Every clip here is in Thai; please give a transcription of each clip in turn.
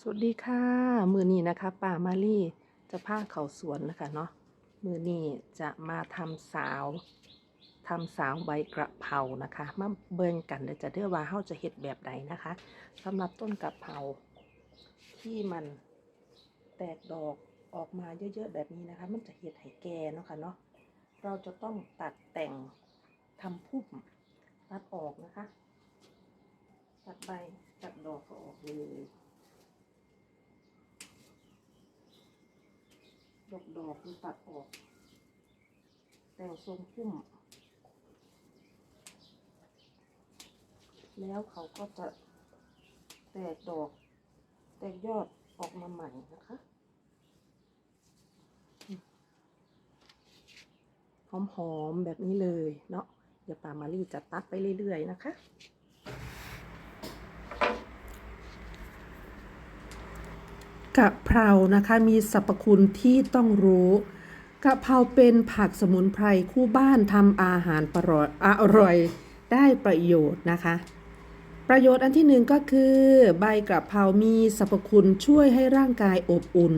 สวัสดีค่ะ มือนี้นะคะป่ามาลี่จะพาเขาสวนนะคะเนาะมือนี้จะมาทำสาวทำสาวใบกระเพรานะคะ มาเบิ่งกันเดี๋ยวจะเด้อว่าเฮาจะเฮ็ดแบบใดนะคะสำหรับต้นกระเพราที่มันแตกดอกออกมาเยอะๆแบบนี้นะคะ มันจะเฮ็ดให้แก่เนาะค่ะเนาะเราจะต้องตัดแต่งทำพุ่มตัดออกนะคะ ตัดใบตัดดอกก็ออกเลย ดอกดอกมันตัดออก แต่ทรงพุ่ม แล้วเขาก็จะแตกดอก แตกยอดออกมาใหม่นะคะหอมๆแบบนี้เลยเนาะเดี๋ยวปามารีจะตัดไปเรื่อยๆนะคะ กะเพรานะคะมีสรรพคุณที่ต้องรู้กะเพราเป็นผักสมุนไพรคู่บ้านทำอาหารปรอยอร่อยได้ประโยชน์นะคะ ประโยชน์อันที่หนึ่งก็คือ ใบกระเพรามีสรรพคุณช่วยให้ร่างกายอบอุ่น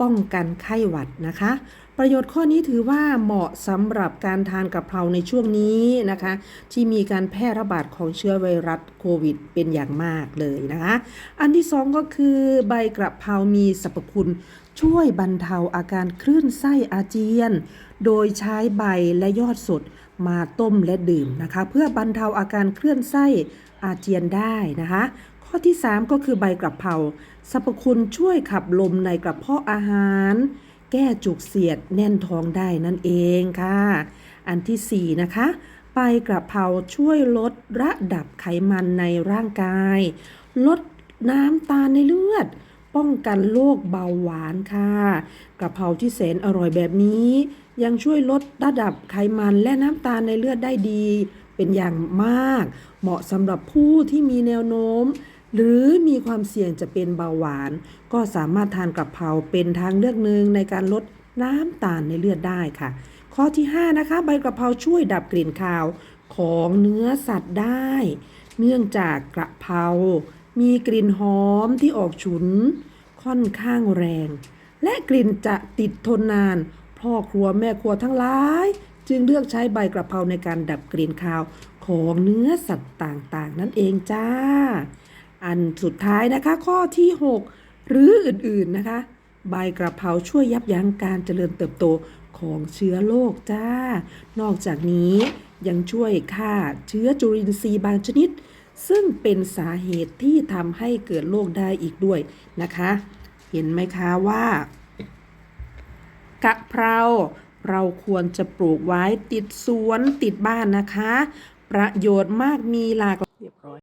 ป้องกันไข้หวัดนะคะ ประโยชน์ข้อนี้ถือว่าเหมาะสำหรับการทานกะเพราในช่วงนี้นะคะ ที่มีการแพร่ระบาดของเชื้อไวรัสโควิด เป็นอย่างมากเลยนะคะ อันที่สองก็คือใบกระเพรามีสรรพคุณ ช่วยบรรเทาอาการคลื่นไส้อาเจียน โดยใช้ใบและยอดสดมาต้มและดื่มนะคะ เพื่อบรรเทาอาการคลื่นไส้อาเจียนได้นะคะ ข้อที่ 3 ก็คือใบกระเพราสรรพคุณช่วยขับลมในกระเพาะอาหาร แก้จุกเสียดแน่นท้องได้นั่นเองค่ะ อันที่ 4 นะคะ ใบกระเพราช่วยลดระดับไขมันในร่างกาย ลดน้ำตาลในเลือด ป้องกันโรคเบาหวานค่ะกระเพราที่แสนอร่อยแบบนี้ ยังช่วยลดระดับไขมันและน้ำตาลในเลือดได้ดี เป็นอย่างมาก เหมาะสำหรับผู้ที่มีแนวโน้ม หรือมีความเสี่ยงจะเป็นเบาหวาน ก็สามารถทานกระเพราเป็นทางเลือกหนึ่งในการลดน้ำตาลในเลือดได้ค่ะ ข้อที่ 5 นะคะ ใบกระเพราช่วยดับกลิ่นคาวของเนื้อสัตว์ได้ เนื่องจากกระเพรามีกลิ่นหอมที่ออกฉุน ค่อนข้างแรง และกลิ่นจะติดทนนาน พ่อครัวแม่ครัวทั้งหลาย จึงเลือกใช้ใบกระเพราในการดับกลิ่นคาวของเนื้อสัตว์ต่างๆ นั่นเองจ้า อันสุดท้ายนะคะ ข้อที่ 6 หรืออื่นๆนะคะ ใบกระเพราช่วยยับยั้งการเจริญเติบโตของเชื้อโรคจ้า นอกจากนี้ยังช่วยฆ่าเชื้อจุลินทรีย์บางชนิด ซึ่งเป็นสาเหตุที่ทำให้เกิดโรคได้อีกด้วยนะคะ เห็นไหมคะว่ากะเพราเราควรจะปลูกไว้ติดสวนติดบ้านนะคะ ประโยชน์มากมีหลากหลายเรียบร้อย